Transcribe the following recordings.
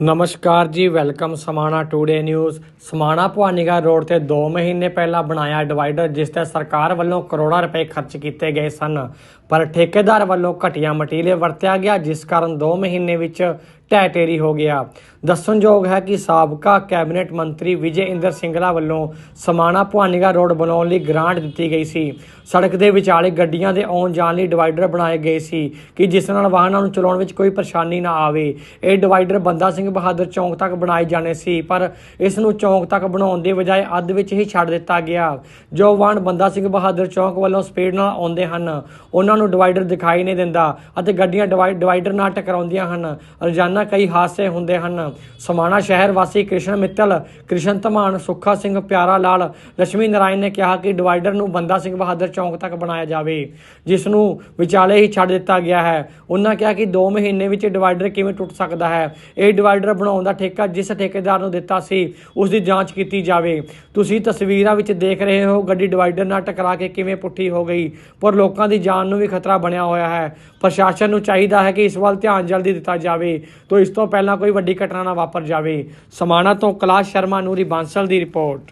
ਨਮਸਕਾਰ ਜੀ, welcome Samana today news Samana Bhawanigarh road ਤੇ 2 ਮਹੀਨੇ ਪਹਿਲਾਂ ਬਣਾਇਆ ਡਿਵਾਈਡਰ, ਜਿਸ ਤੇ ਸਰਕਾਰ ਵੱਲੋਂ ਕਰੋੜਾਂ ਰੁਪਏ ਖਰਚ ਕੀਤੇ ਗਏ ਸਨ। ਪਰ ਠੇਕੇਦਾਰ ਵੱਲੋਂ ਘਟੀਆ ਮਟੀਰੀਅਲ ਵਰਤਿਆ ਗਿਆ, ਜਿਸ ਕਾਰਨ 2 ਮਹੀਨੇ ਵਿੱਚ ਟੈਟੇਰੀ ਹੋ ਗਿਆ। ਦੱਸਣਯੋਗ ਹੈ ਕਿ ਸਾਬਕਾ ਕੈਬਨਿਟ ਮੰਤਰੀ ਵਿਜੇ ਇੰਦਰ ਸਿੰਗਲਾ ਵੱਲੋਂ ਸਮਾਣਾ ਭਵਾਨੀਗੜ੍ਹ ਰੋਡ ਬਣਾਉਣ ਲਈ ਗ੍ਰਾਂਟ ਦਿੱਤੀ ਗਈ ਸੀ। ਸੜਕ ਦੇ ਵਿਚਾਲੇ ਗੱਡੀਆਂ ਦੇ ਆਉਣ ਜਾਣ ਲਈ ਡਿਵਾਈਡਰ ਬਣਾਏ ਗਏ ਸੀ ਕਿ ਜਿਸ ਨਾਲ ਵਾਹਨਾਂ ਨੂੰ ਚਲਾਉਣ ਵਿੱਚ ਕੋਈ ਪਰੇਸ਼ਾਨੀ ਨਾ ਆਵੇ। ਇਹ ਡਿਵਾਈਡਰ ਬੰਦਾ ਸਿੰਘ ਬਹਾਦਰ ਚੌਂਕ ਤੱਕ ਬਣਾਏ ਜਾਣੇ ਸੀ, ਪਰ ਇਸ ਨੂੰ ਚੌਂਕ ਤੱਕ ਬਣਾਉਣ ਦੀ ਬਜਾਏ ਅੱਧ ਵਿੱਚ ਹੀ ਛੱਡ ਦਿੱਤਾ ਗਿਆ। ਜੋ ਵਾਹਨ ਬੰਦਾ ਸਿੰਘ ਬਹਾਦਰ ਚੌਂਕ ਵੱਲੋਂ ਸਪੀਡ ਨਾਲ ਆਉਂਦੇ ਹਨ, ਉਹਨਾਂ ਨੂੰ ਡਿਵਾਈਡਰ ਦਿਖਾਈ ਨਹੀਂ ਦਿੰਦਾ ਅਤੇ ਗੱਡੀਆਂ ਡਿਵਾਈ- ਡਿਵਾਈਡਰ ਨਾਲ ਟਕਰਾਉਂਦੀਆਂ ਹਨ। ਰੋਜ਼ਾਨਾ ਕਈ ਹਾਦਸੇ ਹੁੰਦੇ ਹਨ। ਸਮਾਣਾ ਸ਼ਹਿਰ ਵਾਸੀ ਕ੍ਰਿਸ਼ਨ ਮਿੱਤਲ, ਕ੍ਰਿਸ਼ਨ ਧਮਾਨ, ਸੁੱਖਾ ਸਿੰਘ ਪਿਆਰਾ ਲਾਲ ਲక్ష్ਮੀ ਨਾਰਾਇਣ ਨੇ ਕਿਹਾ ਕਿ ਡਿਵਾਈਡਰ ਨੂੰ ਬੰਦਾ ਸਿੰਘ ਬਹਾਦਰ ਚੌਂਕ ਤੱਕ ਬਣਾਇਆ ਜਾਵੇ, ਜਿਸ ਨੂੰ ਵਿਚਾਲੇ ਹੀ ਛੱਡ ਦਿੱਤਾ ਗਿਆ ਹੈ। ਉਹਨਾਂ ਕਿਹਾ ਕਿ 2 ਮਹੀਨੇ ਵਿੱਚ ਡਿਵਾਈਡਰ ਕਿਵੇਂ ਟੁੱਟ ਸਕਦਾ ਹੈ? ਇਹ ਡਿਵਾਈਡਰ ਬਣਾਉਣ ਦਾ ਠੇਕਾ ਜਿਸ ਠੇਕੇਦਾਰ ਨੂੰ ਦਿੱਤਾ ਸੀ, ਉਸ ਦੀ ਜਾਂਚ ਕੀਤੀ ਜਾਵੇ। ਤੁਸੀਂ ਤਸਵੀਰਾਂ ਵਿੱਚ ਦੇਖ ਰਹੇ ਹੋ ਗੱਡੀ ਡਿਵਾਈਡਰ ਨਾਲ ਟਕਰਾ ਕੇ ਕਿਵੇਂ ਪੁੱਠੀ ਹੋ ਗਈ, ਪਰ ਲੋਕਾਂ ਦੀ ਜਾਨ ਨੂੰ ਵੀ ਖਤਰਾ ਬਣਿਆ ਹੋਇਆ ਹੈ। ਪ੍ਰਸ਼ਾਸਨ ਨੂੰ ਚਾਹੀਦਾ ਹੈ ਕਿ ਇਸ ਵੱਲ ਧਿਆਨ ਜਲਦੀ ਦਿੱਤਾ ਜਾਵੇ। ਤੋਂ ਇਸ ਤੋਂ ਪਹਿਲਾਂ ਕੋਈ ਵੱਡੀ ਘਟਨਾ ਨਾ ਵਾਪਰ ਜਾਵੇ। ਸਮਾਣਾ ਤੋਂ ਕਲਾਸ਼ ਸ਼ਰਮਾ ਨੂਰੀ ਬਾਂਸਲ ਦੀ ਰਿਪੋਰਟ।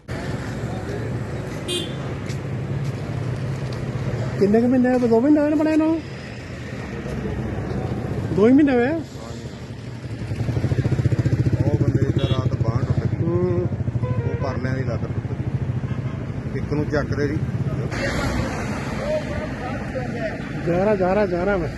ਕਿੰਨੇ ਕੁ ਮਹੀਨੇ? ਦੋ ਮਹੀਨੇ ਹੋਏ ਨੇ ਬਣੇ ਨੂੰ? ਦੋ ਹੀ ਮਹੀਨੇ ਹੋਏ? ਉਹ ਬੰਦੇ ਦੀ ਤਾਂ ਰਾਤ ਬਾਂਹ ਟੁੱਟ ਗਈ। ਉਹ ਪਰਲਿਆਂ ਦੀ ਲੱਤ ਟੁੱਟ ਗਈ। ਇੱਕ ਨੂੰ ਚੱਕਦੇ ਸੀ। ਜਾ ਰਹਾ ਜਾ ਰਹਾ ਜਾ ਰਹਾ ਮੈਂ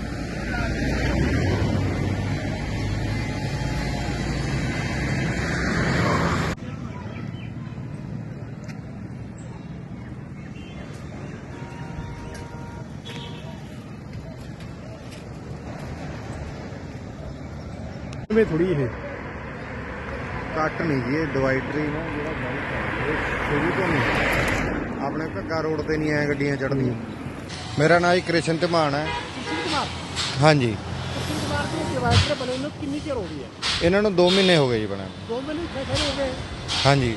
ਵੇ ਥੋੜੀ ਇਹ? ਕੱਟ ਨਹੀਂ ਜੀ ਇਹ ਡਿਵਾਈਡਰ ਹੀ ਨਾ ਜਿਹੜਾ ਬਾਈਕ ਹੈ ਸ਼ੁਰੂ ਤੋਂ ਨਹੀਂ। ਆਪਣੇ ਘੱਗਾ ਰੋਡ ਤੇ ਨਹੀਂ ਐ ਗੱਡੀਆਂ ਚੜਦੀਆਂ ਮੇਰਾ ਨਾਮ ਜੀ ਕ੍ਰਿਸ਼ਨ ਧਮਾਨ ਹੈ। ਹਾਂਜੀ। ਡਿਵਾਈਡਰ ਬਣੇ ਨੂੰ ਕਿੰਨੀ ਚਿਰ ਹੋ ਗਈ ਹੈ? ਇਹਨਾਂ ਨੂੰ 2 ਮਹੀਨੇ ਹੋ ਗਏ ਜੀ ਬਣਾਏ ਦੋ ਮਹੀਨੇ ਖੜੇ ਹੋ ਗਏ? ਹਾਂਜੀ।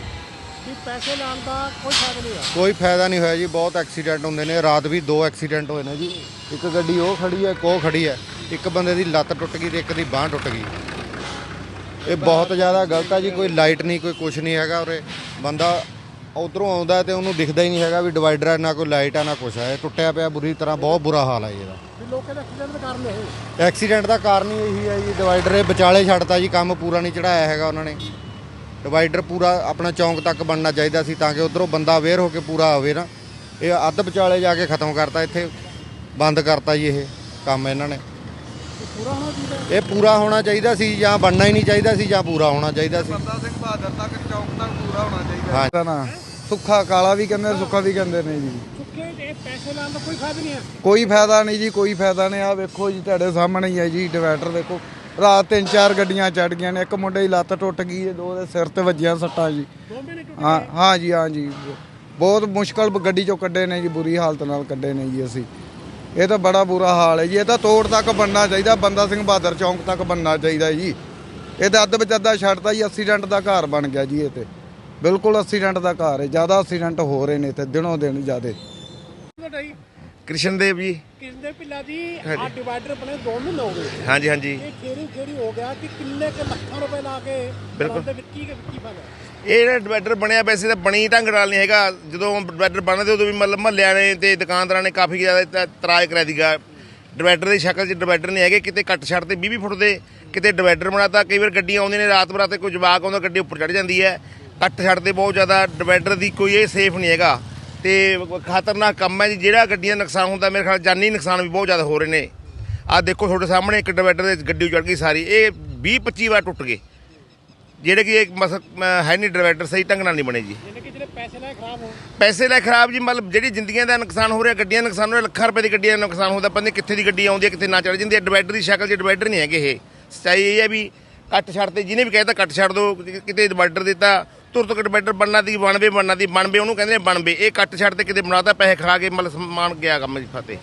ਵੀ ਪੈਸੇ ਲਾਉਣ ਦਾ ਕੋਈ ਫਾਇਦਾ ਨਹੀਂ ਆ ਕੋਈ ਫਾਇਦਾ ਨਹੀਂ ਹੋਇਆ ਜੀ ਬਹੁਤ ਐਕਸੀਡੈਂਟ ਹੁੰਦੇ ਨੇ। ਰਾਤ ਵੀ ਦੋ ਐਕਸੀਡੈਂਟ ਹੋਏ ਨੇ ਜੀ। ਇੱਕ ਗੱਡੀ ਉਹ ਖੜੀ ਹੈ ਇੱਕ ਉਹ ਖੜੀ ਹੈ। ਇੱਕ ਬੰਦੇ ਦੀ ਲੱਤ ਟੁੱਟ ਗਈ ਤੇ ਇੱਕ ਦੀ ਬਾਹ ਟੁੱਟ ਗਈ। ਇਹ ਬਹੁਤ ਜ਼ਿਆਦਾ ਗਲਤ ਹੈ ਜੀ ਕੋਈ ਲਾਈਟ ਨਹੀਂ ਕੋਈ ਕੁਝ ਨਹੀਂ ਹੈਗਾ ਉਰੇ ਬੰਦਾ ਉਧਰੋਂ ਆਉਂਦਾ ਤੇ ਉਹਨੂੰ ਦਿਖਦਾ ਹੀ ਨਹੀਂ ਹੈਗਾ ਵੀ ਡਿਵਾਈਡਰ ਹੈ ਨਾ ਕੋਈ ਲਾਈਟ ਹੈ ਨਾ ਕੁਛ ਹੈ ਇਹ ਟੁੱਟਿਆ ਪਿਆ ਬੁਰੀ ਤਰ੍ਹਾਂ ਬਹੁਤ ਬੁਰਾ ਹਾਲ ਹੈ ਜੀ ਇਹਦਾ। ਵੀ ਲੋਕਾਂ ਦਾ ਐਕਸੀਡੈਂਟ ਦਾ ਕਾਰਨ ਇਹ ਐਕਸੀਡੈਂਟ ਦਾ ਕਾਰਨ ਹੀ ਇਹੀ ਹੈ ਜੀ ਡਿਵਾਈਡਰ ਇਹ ਵਿਚਾਲੇ ਛੱਡਤਾ ਜੀ ਕੰਮ ਪੂਰਾ ਨਹੀਂ ਚੜਾਇਆ ਹੈਗਾ ਉਹਨਾਂ ਨੇ। ਡਿਵਾਈਡਰ ਪੂਰਾ ਆਪਣਾ ਚੌਂਕ ਤੱਕ ਬਣਨਾ ਚਾਹੀਦਾ ਸੀ ਤਾਂ ਕਿ ਉਧਰੋਂ ਬੰਦਾ ਅਵੇਅਰ ਹੋ ਕੇ ਪੂਰਾ ਆਵੇ ਨਾ। ਇਹ ਅੱਧ ਵਿਚਾਲੇ ਜਾ ਕੇ ਖਤਮ ਕਰਤਾ ਇੱਥੇ ਬੰਦ ਕਰਤਾ ਜੀ ਇਹ ਕੰਮ ਇਹਨਾਂ ਨੇ। ਇਹ ਪੂਰਾ ਹੋਣਾ ਚਾਹੀਦਾ ਇਹ ਪੂਰਾ ਹੋਣਾ ਚਾਹੀਦਾ ਸੀ ਜਾਂ ਬਣਨਾ ਹੀ ਨਹੀਂ ਚਾਹੀਦਾ ਸੀ ਜਾਂ ਪੂਰਾ ਹੋਣਾ ਚਾਹੀਦਾ ਸੀ। ਬੰਦਾ ਸਿੰਘ ਬਹਾਦਰ ਤੱਕ ਚੌਕ ਤੱਕ ਪੂਰਾ ਹੋਣਾ ਚਾਹੀਦਾ। ਹਾਂ। ਸੁੱਖਾ ਕਾਲਾ ਵੀ ਕਹਿੰਦੇ ਸੁੱਖਾ ਵੀ ਕਹਿੰਦੇ ਨੇ ਜੀ। ਚੁੱਕੇ ਇਹ ਪੈਸੇ ਲਾਉਣ ਦਾ ਕੋਈ ਫਾਇਦਾ ਨਹੀਂ ਹੈ। ਕੋਈ ਫਾਇਦਾ ਨਹੀਂ ਜੀ ਕੋਈ ਫਾਇਦਾ ਨਹੀਂ। ਆ ਵੇਖੋ ਜੀ ਤੁਹਾਡੇ ਸਾਹਮਣੇ ਹੀ ਹੈ ਜੀ ਡਿਵਾਈਡਰ ਦੇਖੋ ਰਾਤ ਤਿੰਨ ਚਾਰ ਗੱਡੀਆਂ ਚੜ ਗਈਆਂ ਨੇ ਇੱਕ ਮੁੰਡੇ ਦੀ ਲੱਤ ਟੁੱਟ ਗਈ ਹੈ ਦੋ ਦੇ ਸਿਰ ਤੇ ਵੱਜੀਆਂ ਸੱਟਾਂ ਜੀ। ਹਾਂ ਹਾਂ ਜੀ ਹਾਂ ਜੀ। ਬਹੁਤ ਮੁਸ਼ਕਲ ਗੱਡੀ ਚੋਂ ਕੱਢੇ ਨੇ ਜੀ ਬੁਰੀ ਹਾਲਤ ਨਾਲ ਕੱਢੇ ਨੇ ਜੀ ਅਸੀਂ। ਇਹ ਤਾਂ ਬੜਾ ਬੁਰਾ ਹਾਲ ਹੈ ਜੀ। ਇਹ ਤਾਂ ਤੋੜ ਤੱਕ ਬਣਨਾ ਚਾਹੀਦਾ, ਬੰਦਾ ਸਿੰਘ ਬਹਾਦਰ ਚੌਂਕ ਤੱਕ ਬਣਨਾ ਚਾਹੀਦਾ ਜੀ। ਇਹ ਤਾਂ ਅੱਧ ਵਿੱਚ ਅੱਧਾ ਛੱਡਤਾ ਜੀ ਐਕਸੀਡੈਂਟ ਦਾ ਘਰ ਬਣ ਗਿਆ ਜੀ ਇਹ ਤੇ। ਬਿਲਕੁਲ ਐਕਸੀਡੈਂਟ ਦਾ ਘਰ ਹੈ, ਜ਼ਿਆਦਾ ਐਕਸੀਡੈਂਟ ਹੋ ਰਹੇ ਨੇ ਇੱਥੇ ਦਿਨੋਂ ਦਿਨ ਜ਼ਿਆਦਾ। ਕ੍ਰਿਸ਼ਨਦੇਵ ਜੀ। ਦੇ ਪਿੱਲਾ ਦੀ ਆ ਡਿਵਾਈਡਰ ਬਣੇ ਦੋ ਮਹੀਨੇ ਹੋ ਗਏ। ਹਾਂਜੀ ਹਾਂਜੀ। ਇਹ ਖੇਰੀ ਖੇਰੀ ਹੋ ਗਿਆ ਕਿ ਕਿੰਨੇ ਕੇ ਲੱਖਾਂ ਰੁਪਏ ਲਾ ਕੇ ਬਿਲਕੁਲ। ਬਣਾਉਂਦੇ ਵਿੱਚ ਕੀ ਕੀ ਫਾਇਦਾ ਇਹ ਜਿਹੜਾ ਡਿਵਾਈਡਰ ਬਣਿਆ ਵੈਸੇ ਤਾਂ ਬਣੀ ਢੰਗ ਨਾਲ ਨਹੀਂ ਹੈਗਾ। ਜਦੋਂ ਡਿਵਾਈਡਰ ਬਣਦੇ ਉਦੋਂ ਵੀ ਮਤਲਬ ਮਹੱਲਿਆਂ ਨੇ ਤੇ ਦੁਕਾਨਦਾਰਾਂ ਨੇ ਕਾਫੀ ਜ਼ਿਆਦਾ ਇਤ- ਇਤਰਾਜ਼ ਕਰਾ ਦੀਗਾ ਡਿਵਾਈਡਰ ਦੀ ਸ਼ਕਲ 'ਚ ਡਿਵਾਈਡਰ ਨਹੀਂ ਹੈਗੇ। ਕਿਤੇ ਕੱਟ ਛੱਡ ਤੇ 20 ਫੁੱਟ ਦੇ ਕਿਤੇ ਡਿਵਾਈਡਰ ਬਣਾਤਾ। ਕਈ ਵਾਰ ਗੱਡੀਆਂ ਆਉਂਦੀਆਂ ਨੇ ਰਾਤ ਬਰਾਤੇ ਕੋਈ ਜਵਾਕ ਆਉਂਦਾ ਗੱਡੀ ਉੱਪਰ ਚੜ ਜਾਂਦੀ ਹੈ। ਕੱਟ ਛੱਡ ਤੇ ਬਹੁਤ ਜ਼ਿਆਦਾ ਡਿਵਾਈਡਰ ਦੀ ਕੋਈ ਇਹ ਸੇਫ ਨਹੀਂ ਹੈਗਾ। ਤੇ ਖਤਰਨਾਕ ਕੰਮ ਹੈ ਜੀ। ਜਿਹੜਾ ਗੱਡੀਆਂ ਨੁਕਸਾਨ ਹੁੰਦਾ ਮੇਰੇ ਖਿਆਲ ਜਾਨੀ ਨੁਕਸਾਨ ਵੀ ਬਹੁਤ ਜ਼ਿਆਦਾ ਹੋ ਰਹੇ ਨੇ। ਆਹ ਦੇਖੋ ਤੁਹਾਡੇ ਸਾਹਮਣੇ ਇੱਕ ਡਿਵਾਈਡਰ ਦੇ ਗੱਡੀ ਚੜ ਗਈ ਸਾਰੀ। ਇਹ 20 25 ਵਾਰ ਟੁੱਟ ਗਏ। ਜਿਹੜੇ ਕਿ ਇੱਕ ਮਸ ਹੈ ਨਹੀਂ ਡਿਵਾਈਡਰ ਸਹੀ ਢੰਗ ਨਾਲ ਨਹੀਂ ਬਣੇ ਜੀ। ਪੈਸੇ ਲਾਏ ਖਰਾਬ ਹੋ ਪੈਸੇ ਲੈ ਖਰਾਬ ਜੀ ਮਤਲਬ ਜਿਹੜੀ ਜ਼ਿੰਦਗੀਆਂ ਦਾ ਨੁਕਸਾਨ ਹੋ ਰਿਹਾ ਗੱਡੀਆਂ ਦਾ ਨੁਕਸਾਨ ਹੋ ਰਿਹਾ ਲੱਖਾਂ ਰੁਪਏ ਦੀ ਗੱਡੀਆਂ ਦਾ ਨੁਕਸਾਨ ਹੁੰਦਾ ਪਤਾ ਨਹੀਂ ਕਿੱਥੇ ਦੀ ਗੱਡੀ ਆਉਂਦੀ ਹੈ ਕਿੱਥੇ ਨਾ ਚੜ ਜਾਂਦੀ ਹੈ। ਡਿਵਾਈਡਰ ਦੀ ਸ਼ਕਲ 'ਚ ਡਿਵਾਈਡਰ ਨਹੀਂ ਹੈਗੇ ਇਹ। ਸੱਚਾਈ ਇਹ ਹੈ ਵੀ ਕੱਟ ਛੱਡ ਤੇ ਜਿਹਨੇ ਵੀ ਕਹਿਤਾ ਕੱਟ ਛੱਡ ਦੋ ਕਿਤੇ ਡਿਵਾਈਡਰ ਦਿੱਤਾ ਤੁਰਤ ਡਿਵਾਈਡਰ ਬਣਨਾ ਦੀ, ਬਣਵੇ ਬਣਨਾ ਦੀ, ਬਣਵੇ ਉਹਨੂੰ ਕਹਿੰਦੇ ਨੇ ਬਣਵੇ। ਇਹ ਕੱਟ ਛੱਡ ਤੇ ਕਿਤੇ ਬਣਾਤਾ, ਪੈਸੇ ਖਾ ਕੇ ਮਤਲਬ ਸਮਾਨ ਗਿਆ ਕੰਮ ਜੀ ਫਤਿਹ।